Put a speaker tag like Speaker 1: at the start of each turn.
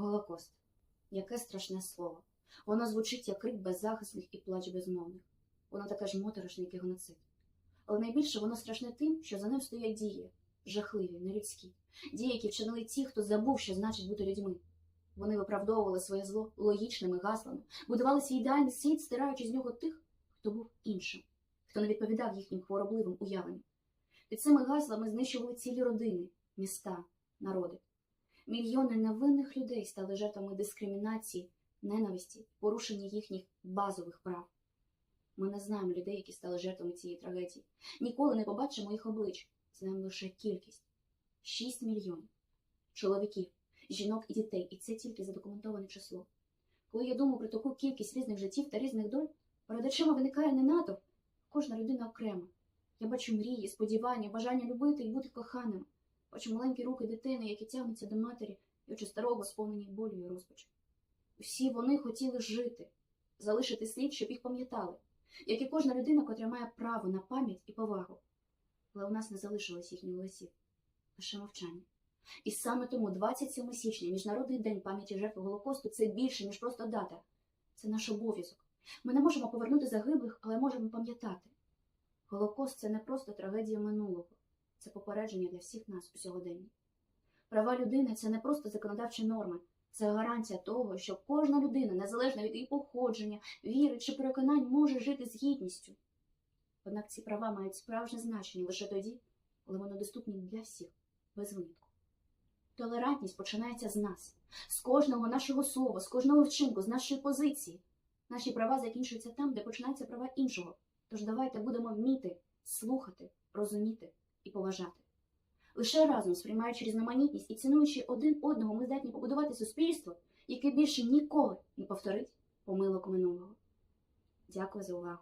Speaker 1: Голокост. Яке страшне слово. Воно звучить як крик беззахисних і плач безмовних. Воно таке ж моторошне, як і геноцид. Але найбільше воно страшне тим, що за ним стоять дії, жахливі, нелюдські, дії, які вчинили ті, хто забув, що значить бути людьми. Вони виправдовували своє зло логічними гаслами, будували свій ідеальний світ, стираючи з нього тих, хто був іншим, хто не відповідав їхнім хворобливим уявленням. Під цими гаслами знищували цілі родини, міста, народи. Мільйони невинних людей стали жертвами дискримінації, ненависті, порушення їхніх базових прав. Ми не знаємо людей, які стали жертвами цієї трагедії. Ніколи не побачимо їх облич. Знаємо лише кількість 6 мільйонів чоловіків, жінок і дітей, і це тільки задокументоване число. Коли я думаю про таку кількість різних життів та різних доль, перед очима виникає не натовп, кожна людина окрема. Я бачу мрії, сподівання, бажання любити і бути коханим. Бачу маленькі руки дитини, які тягнуться до матері, і очі старого сповнені болю і розпачу. Всі вони хотіли жити, залишити слід, щоб їх пам'ятали, як і кожна людина, котра має право на пам'ять і повагу. Але у нас не залишилось їхніх голосів, лише мовчання. І саме тому 27 січня, Міжнародний день пам'яті жертв Голокосту, це більше, ніж просто дата. Це наш обов'язок. Ми не можемо повернути загиблих, але можемо пам'ятати. Голокост це не просто трагедія минулого, це попередження для всіх нас у сьогоденні. Права людини це не просто законодавчі норми, це гарантія того, що кожна людина, незалежно від її походження, віри чи переконань, може жити з гідністю. Однак ці права мають справжнє значення лише тоді, коли вони доступні для всіх, без винятку. Толерантність починається з нас, з кожного нашого слова, з кожного вчинку, з нашої позиції. Наші права закінчуються там, де починаються права іншого. Тож давайте будемо вміти слухати, розуміти поважати. Лише разом, сприймаючи різноманітність і цінуючи один одного, ми здатні побудувати суспільство, яке більше ніколи не повторить помилок минулого. Дякую за увагу.